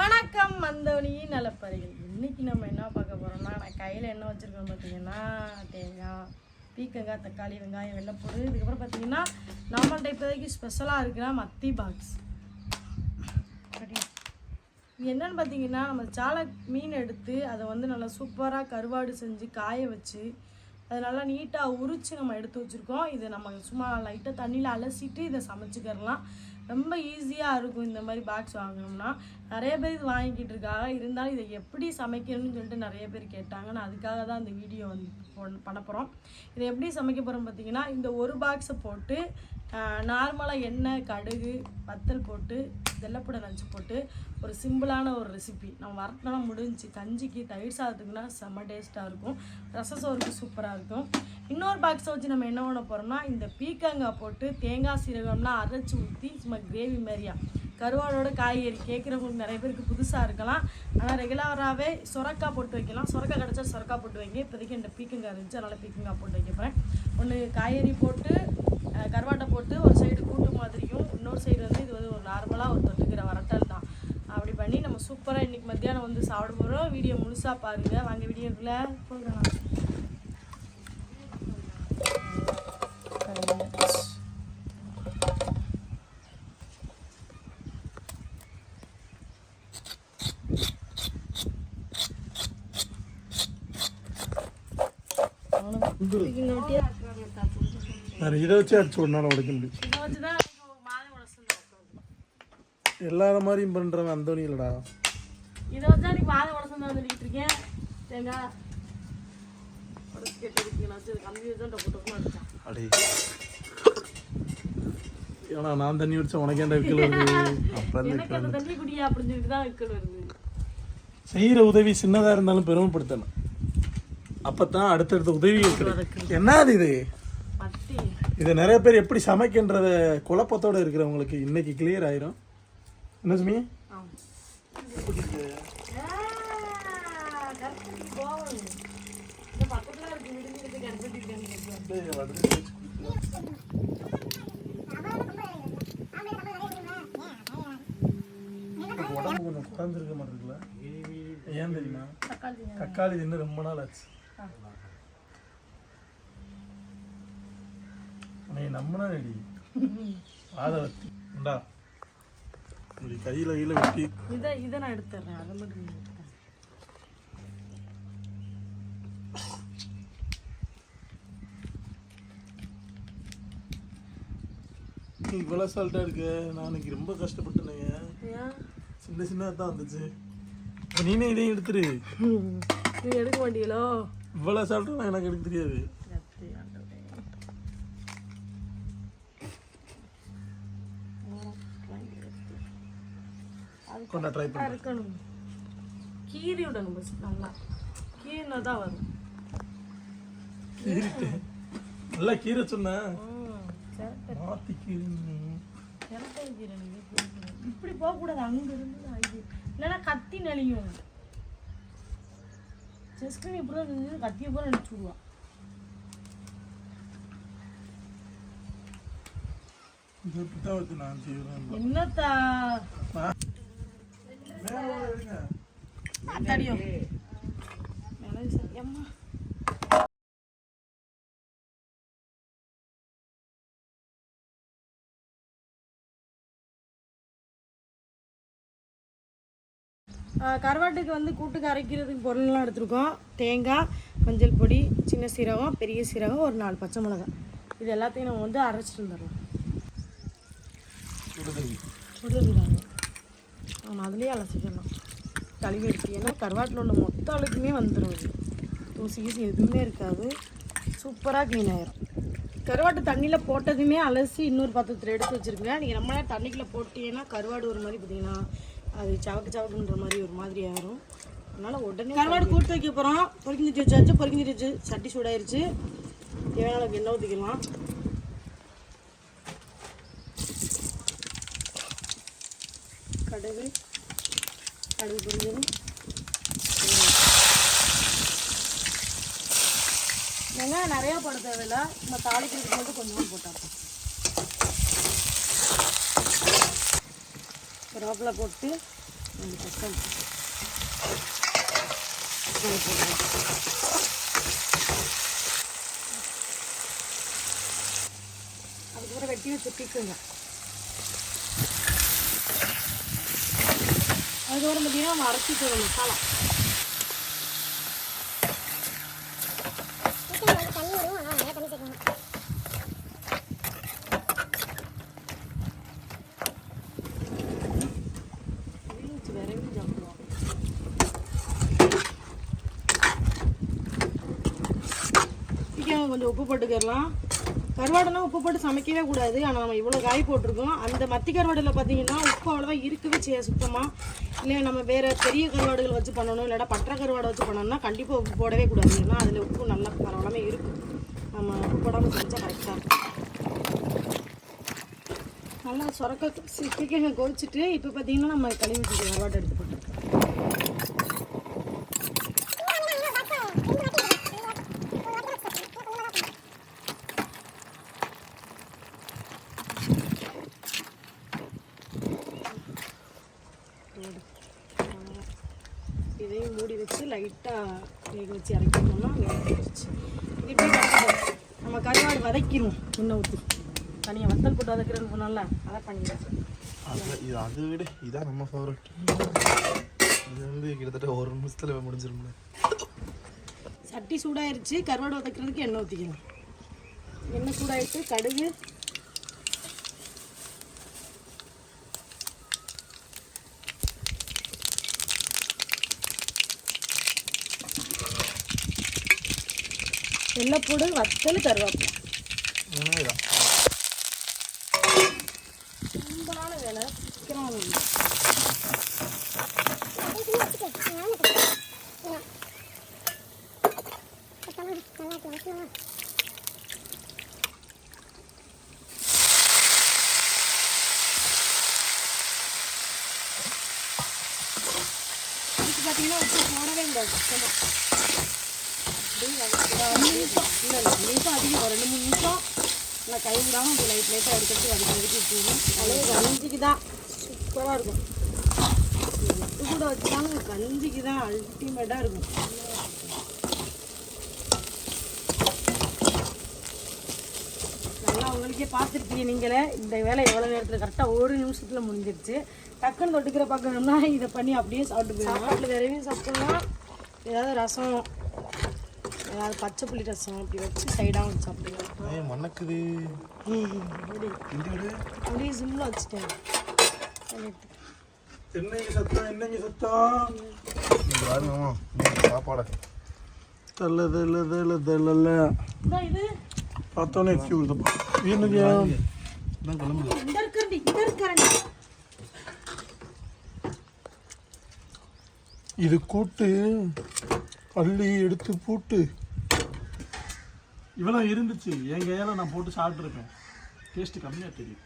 வணக்கம் மந்தவனி நலப்பறைகள் இன்னைக்கு நம்ம என்ன பார்க்க போறோம்னா நான் கையில் என்ன வச்சிருக்கோம் பார்த்தீங்கன்னா தேங்காய் பீக்கங்காய் தக்காளி வெங்காயம் வெள்ளைப்பூடு இதுக்கப்புறம் பார்த்தீங்கன்னா நம்மள்ட்ட இப்போதைக்கு ஸ்பெஷலாக இருக்கிற மத்தி பாக்ஸ் இது என்னன்னு பார்த்தீங்கன்னா நம்ம சாலை மீன் எடுத்து அதை வந்து நல்லா சூப்பராக கருவாடு செஞ்சு காய வச்சு அதை நல்லா நீட்டாக உரித்து நம்ம எடுத்து வச்சுருக்கோம். இதை நம்ம சும்மா லைட்டாக தண்ணியில் அலசிட்டு இதை சமைச்சிக்கிறலாம். ரொம்ப ஈஸியாக இருக்கும் இந்த மாதிரி பாக்ஸ் வாங்கினோம்னா நிறைய பேர் இது வாங்கிக்கிட்டு இருக்காங்க. இருந்தாலும் இதை எப்படி சமைக்கணும்னு சொல்லிட்டு நிறைய பேர் கேட்டாங்க. நான் அதுக்காக தான் இந்த வீடியோ வந்து பண்ண போகிறோம் இதை எப்படி சமைக்க போகிறோம் பார்த்தீங்கன்னா இந்த ஒரு பாக்ஸை போட்டு நார்மலாக எண்ணெய் கடுகு வத்தல் போட்டு வெள்ளைப்பூடை நஞ்சு போட்டு ஒரு சிம்பிளான ஒரு ரெசிபி நம்ம வரட்டோம்னா முடிஞ்சு கஞ்சிக்கு தயிர் சாதத்துக்குனா செம்ம டேஸ்ட்டாக இருக்கும். ரச சோறுக்கு சூப்பராக இருக்கும். இன்னொரு பாக்ஸை வச்சு நம்ம என்ன பண்ண போகிறோம்னா இந்த பீக்கங்காய் போட்டு தேங்காய் சீரகம்லாம் அரைச்சி ஊற்றி சும்மா கிரேவி மாதிரியா கருவாடோட காய்கறி கேட்குறவங்களுக்கு நிறைய பேருக்கு புதுசாக இருக்கலாம். ஆனால் ரெகுலராகவே சுரக்காய் போட்டு வைக்கலாம். சுரக்காய் கிடச்சா சுரக்காய் போட்டு வைங்க. இப்போதைக்கு இந்த பீக்கங்காய் இருந்துச்சு. அதனால் பீக்கங்காய் போட்டு வைக்க போகிறேன் ஒன்று காய்கறி போட்டு கருவாட்டை போட்டு ஒரு சைடு கூட்டு மாதிரியும் இன்னொரு சைடு வந்து இது வந்து ஒரு நார்மலாக ஒரு தொட்டுக்கிற வரட்டல் தான். அப்படி பண்ணி நம்ம சூப்பராக இன்றைக்கி மத்தியானம் வந்து சாப்பிட போகிறோம் வீடியோ முழுசாக பாருங்கள் வாங்க வீடியோக்குள்ளே போகலாம். வேற இதை வச்சு அடிச்சு ஒரு நாள் உடைக்க முடியும் இதை வச்சு தான் மாலை உடச்சு எல்லார மாதிரியும் பண்றவன் அந்தோனி இல்லடா இதை வச்சு தான் சொல்லிக்கிட்டு இருக்கேன் தேங்காய் உடச்சு தான் அடிச்சான். அடே. ஏன்னா நான் தண்ணி வச்சா உனக்கு ஏன்டா விக்கல் வருது? அப்ப எனக்கு அந்த தண்ணி குடியா அப்படின்னு சொல்லிட்டு தான் விக்கல் வருது. செய்யற உதவி சின்னதா இருந்தாலும் பெருமைப்படுத்தணும். அப்பதான் அடுத்தடுத்த உதவி கிடைக்கும். என்ன அது இது? இது நிறைய பேர் எப்படி சமைக்கின்றத குழப்பத்தோட இருக்கிறவங்களுக்கு இன்னைக்கு கிளியர் ஆயிரும். என்ன சுமி. உடம்பு கொஞ்சம் குறைஞ்சிருக்க மாட்டிருக்குல்ல ஏன் தெரியுமா? தக்காளி தின்னு. தின்னு ரொம்ப நாள் ஆச்சு. உன்னை நம்பினா நடி பாத வத்தி உண்டா இப்படி கையில கையில வெட்டி. இதை இதை நான் எடுத்துறேன் அதை மட்டும் நீ எடுத்துக்க. நீ இவ்வளவு சால்ட்டா இருக்கு? நான் இன்னைக்கு ரொம்ப கஷ்டப்பட்டேனுங்க. சின்ன சின்னதா தான் வந்துச்சு. நீனே இதையும் எடுத்துரு. நீ எடுக்க மாட்டீங்களோ? இவ்வளவு சால்ட்டா எனக்கு எடுக்க தெரியாது. கொண்டா ட்ரை பண்ண இருக்கணும். கீரி விடணும் பஸ் நல்லா. கீரினா தான் வரும். கீரிட்டு நல்லா கீரை சிரட்டை மாத்தி கீரை சிரட்டை கீரை நீங்க போகக்கூடாது. இப்படி போகக்கூடாது அங்க இருந்து இல்லைன்னா கத்தி நெளியும். செஸ்கிரீன் இப்படி தான் செஞ்சு கத்தியை போல நடிச்சு விடுவான் என்னத்தா அத்தாடியோ கருவாட்டுக்கு வந்து கூட்டுக்கு அரைக்கிறதுக்கு பொருள்லாம் எடுத்திருக்கோம். தேங்காய் மஞ்சள் பொடி சின்ன சீரகம் பெரிய சீரகம் ஒரு நாலு பச்சை மிளகாய். இது எல்லாத்தையும் நம்ம வந்து அரைச்சிட்டு சுடுதண்ணி. சுடுறாங்க அவன் அதுலேயே அலசிக்கலாம் கழுவி எடுத்து. ஏன்னா கருவாட்டில் உள்ள மொத்த அழுக்குமே வந்துடும் இது. தூசி கீசி எதுவுமே இருக்காது. சூப்பராக க்ளீன் ஆயிரும். கருவாட்டு தண்ணியில் போட்டதுமே அலசி இன்னொரு பாத்திரத்தில் எடுத்து வச்சுருங்க நீங்கள் நம்மளே தண்ணிக்குள்ளே போட்டீங்கன்னா கருவாடு ஒரு மாதிரி பார்த்தீங்கன்னா அது சவக்கு சவக்குன்ற மாதிரி ஒரு மாதிரி ஆயிரும். அதனால் உடனே கருவாடு கூட்டு வைக்க போகிறோம் பொறுக்கிஞ்சிட்டு வச்சாச்சு பொறுக்கிஞ்சிட்டு வச்சு சட்டி சூடாயிருச்சு. தேவையான அளவுக்கு எண்ணெய் ஊற்றிக்கலாம் கடுகு கடுகு பொரிஞ்சதும் வெங்காயம் நிறையா போட தேவையில்ல. நம்ம தாளிக்கிறதுக்கு மட்டும் கொஞ்சமாக போட்டால் கருவேப்பிலை போட்டு ரெண்டு பக்கம் அதுக்கப்புறம் வெட்டி வச்சு பிக்குங்க அதுக்கப்புறம் பார்த்தீங்கன்னா நம்ம அரைச்சிட்டு மசாலா கொஞ்சம் உப்பு போட்டுக்கிடலாம் கருவாடெல்லாம் உப்பு போட்டு சமைக்கவே கூடாது. ஆனால் நம்ம இவ்வளோ காய் போட்டிருக்கோம். அந்த மத்தி கருவாடில் பார்த்தீங்கன்னா உப்பு அவ்வளோவா இருக்கவே செய்ய சுத்தமாக இல்லை நம்ம வேறு பெரிய கருவாடுகள் வச்சு பண்ணணும். இல்லைனா பற்ற கருவாடை வச்சு பண்ணணும்னா கண்டிப்பாக உப்பு போடவே கூடாது. ஏன்னா அதில் உப்பு நல்லா பரவாயில்லாமல் இருக்கும். நம்ம உப்பு போடாமல் செஞ்சால் கரெக்டாக இருக்கும். நல்லா சொரக்க சிக்கன் கொதிச்சுட்டு இப்போ பார்த்தீங்கன்னா நம்ம கழுவி வச்சு கருவாட்டை போட்டுருக்கோம் இதையும் மூடி வச்சு லைட்டாக வேக வச்சு இறக்கிட்டோம்னா வேக வச்சு இது இப்படியே கிடக்கட்டும். நம்ம கருவாடு வதக்கிடுவோம். எண்ணெய் ஊற்றி தனியாக வத்தல் போட்டு வதக்கிறேன்னு சொன்னால அதை பண்ணிடுறேன். அது இது அதை விட. இதான் நம்ம ஃபேவரட் இது வந்து கிட்டத்தட்ட ஒரு நிமிஷத்தில் முடிஞ்சிரும்ல. சட்டி சூடாயிருச்சு. கருவாடு வதக்கிறதுக்கு எண்ணெய் ஊற்றிக்கலாம் எண்ணெய் சூடாயிட்டு கடுகு வெள்ளைப்பூடு வத்தல் கருவேப்பிலை வேலை பார்த்தீங்கன்னா போடவே கூடாது சுத்தமாக ரெண்டு நிமிஷம் அதிகம் ஒரு ரெண்டு மூணு நிமிஷம் நல்லா கை விடாமல் அப்படி லைட் லைட்டாக எடுத்துட்டு வதக்கி விட்டுருணும் அதே கஞ்சிக்கு தான். சூப்பராக இருக்கும். எட்டு கூட கஞ்சிக்கு தான் அல்டிமேட்டாக இருக்கும். உங்களுக்கே பார்த்துருக்கீங்க நீங்களே. இந்த வேலை எவ்வளோ நேரத்தில்? கரெக்டாக ஒரு நிமிஷத்தில் முடிஞ்சிருச்சு. டக்குன்னு தொட்டுக்கிற பார்க்கணும்னா இதை பண்ணி அப்படியே சாப்பிட்டு போயிடலாம். சாப்பாட்டில் விரைவி சாப்பிட்லாம். ஏதாவது ரசம். ஏதாவது பச்சை புளி ரசம் அப்படி வச்சு சைடாக வச்சு சாப்பிடுவோம் ஏய் மணக்குது. அப்படியே சிம்மில் வச்சுட்டேன். என்னங்க சத்தம்? என்னங்க சத்தம்? இது பாருங்க மாமா, இந்த சாப்பாடை தள்ள தள்ள தள்ள பார்த்தோன்னே இருக்கண்டி இந்த இருக்கண்டி இது கூட்டு பள்ளி எடுத்து பூட்டு. இவ்வளோ இருந்துச்சு. என் கையால் நான் போட்டு சாப்பிட்ருப்பேன் டேஸ்ட் கம்மியாக தெரியும்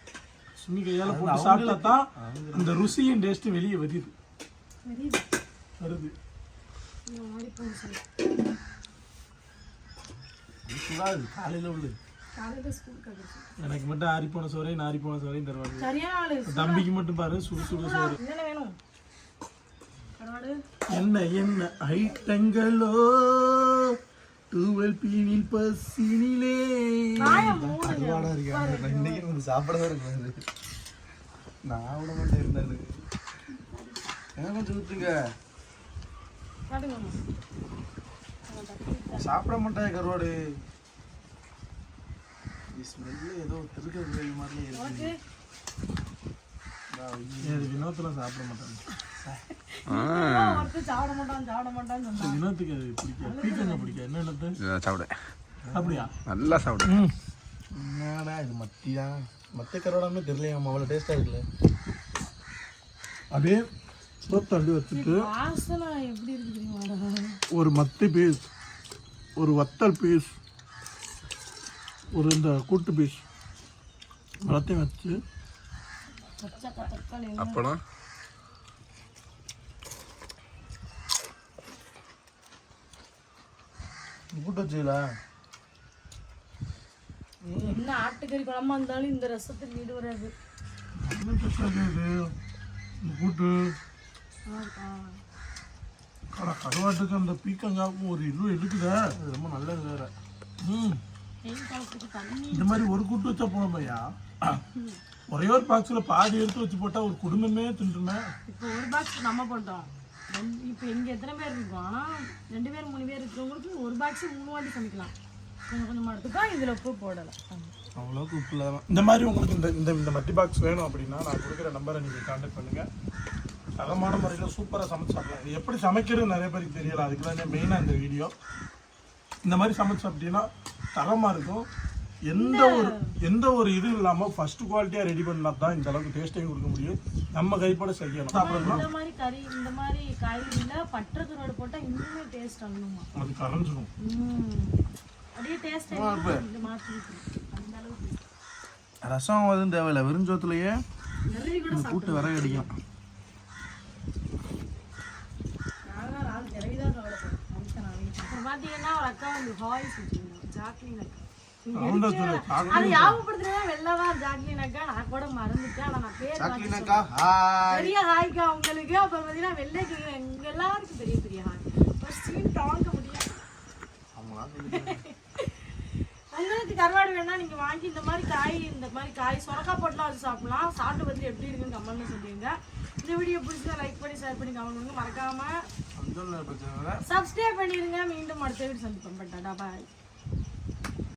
சுமி கையால் போட்டு சாப்பிட்டா தான் அந்த ருசியும் டேஸ்ட்டும் வெளியே வருது. வருது. காலையில் உள்ளது. எனக்கு மட்டும் ஆறி போன சோறையும் நாரி போன சோறையும் தருவாங்க. தம்பிக்கு மட்டும் பாரு சுடு சுடு சோறு. என்ன என்ன ஐட்டங்களோ தூவல் பீனில் பசினிலே. அருவாடா இருக்காங்க இன்னைக்கு வந்து சாப்பிட தான் இருக்கிறாரு நான் விட மாட்டேன் இருந்தாரு ஏன் கொஞ்சம் ஊத்துங்க? காட்டுங்க சாப்பிட மாட்டேன் கருவாடு. ஸ்மெல்லு ஏதோ திருக்க மாதிரியே இருக்கு. வினோத்தில் சாப்பிட மாட்டான் சாப்பிட அப்படியா? நல்லா சாப்பிடு. ம். என்னடா இது மத்தி தான் மத்த கருவாடாமே தெரியலையா அவ்வளோ டேஸ்ட்டாக இருக்குல்ல. அப்படியே சோத்தள்ளி வச்சுட்டு ஒரு மத்தி பீஸ் ஒரு வத்தல் பீஸ் ஒரு இந்த கூட்டு பீஸ் எல்லாத்தையும் வச்சு பச்சை தக்காளி அப்புறம் கூட்டு வச்சுங்களா என்ன ஆட்டுக்கறி குழம்பா இருந்தாலும் இந்த ரசத்துக்கு ஈடு வராது. கூட்டு. ஆனால் கருவாட்டுக்கு அந்த பீக்கங்காவுக்கும் ஒரு இது எடுக்குதா. அது ரொம்ப நல்லது வேற. ம். இந்த மாதிரி ஒரு கூட்டு வச்சா போனோம் ஐயா ஒரே ஒரு பாக்ஸில் பாதி எடுத்து வச்சு போட்டால் ஒரு குடும்பமே தின்றுனேன் இப்போ ஒரு பாக்ஸ் நம்ம ரெண்டு இப்போ இங்கே எத்தனை பேர் இருக்கோம்? ரெண்டு பேர் மூணு பேர் இருக்கிறவங்களுக்கு ஒரு பாக்ஸ் மூணு வாட்டி சமைக்கலாம். கொஞ்சம் கொஞ்சமாக எடுத்துக்கோ இதில் உப்பு போடலை. அவ்வளோக்கு உப்பு இல்லாமல் இந்த மாதிரி உங்களுக்கு இந்த இந்த இந்த மட்டி பாக்ஸ் வேணும் அப்படின்னா நான் கொடுக்குற நம்பரை நீங்கள் கான்டாக்ட் பண்ணுங்கள் தரமான முறையில் சூப்பராக சமைச்சு சாப்பிடலாம். இது எப்படி சமைக்கிறது நிறைய பேருக்கு தெரியல. அதுக்கு தான் மெயினாக இந்த வீடியோ இந்த மாதிரி சமைச்சு அப்படின்னா தரமாக இருக்கும். எந்த ஒரு எந்த ஒரு இது இல்லாமல் ஃபர்ஸ்ட் குவாலிட்டியாக ரெடி பண்ணா தான் இந்த அளவுக்கு டேஸ்ட்டையும் கொடுக்க முடியும். நம்ம கைப்பட செய்யணும். சாப்பிடணும் இந்த மாதிரி கறி இந்த மாதிரி காய்கறியில் பற்ற கருவாடு போட்டால் இன்னுமே டேஸ்ட் ஆகணுமா? அது கரைஞ்சிடும் ம். அப்படியே டேஸ்ட் ரசம் எதுவும் தேவையில்லை. வெறுஞ்சோத்துலயே கூட்டு விறகு அடிக்கும் பார்த்தீங்கன்னா ஒரு அக்கா வந்து ஹாய்ஸ் வச்சுருந்தாங்க ஜாக்லின் அக்கா அது ஞாபகப்படுத்துறதா? வெளிலதான் ஜாக்லின் அக்கா நான் கூட மறந்துட்டேன். ஆனா நான் பேர் ஹாய். பெரிய ஹாய்க்கா உங்களுக்கு. அப்புறம் பார்த்தீங்கன்னா வெள்ளை கேட்குறேன் எங்க எல்லாருக்கும் பெரிய பெரிய ஹாய். ஒரு சீன் தாங்க முடியாது. உங்களுக்கு கருவாடு வேணா நீங்க வாங்கி இந்த மாதிரி காய் இந்த மாதிரி காய் சொரக்கா போட்டுலாம் வச்சு சாப்பிடலாம். சாப்பிட்டு வந்து எப்படி இருக்குன்னு கமெண்ட்ல சொல்லிடுங்க. இந்த வீடியோ பிடிச்சா லைக் பண்ணி ஷேர் பண்ணி கமெண்ட் பண்ணுங்க. மறக்காம சப்ஸ்கிரைப் பண்ணிருங்க மீண்டும் அடுத்த வீடு சந்திப்போம். பட்டாடா பாய்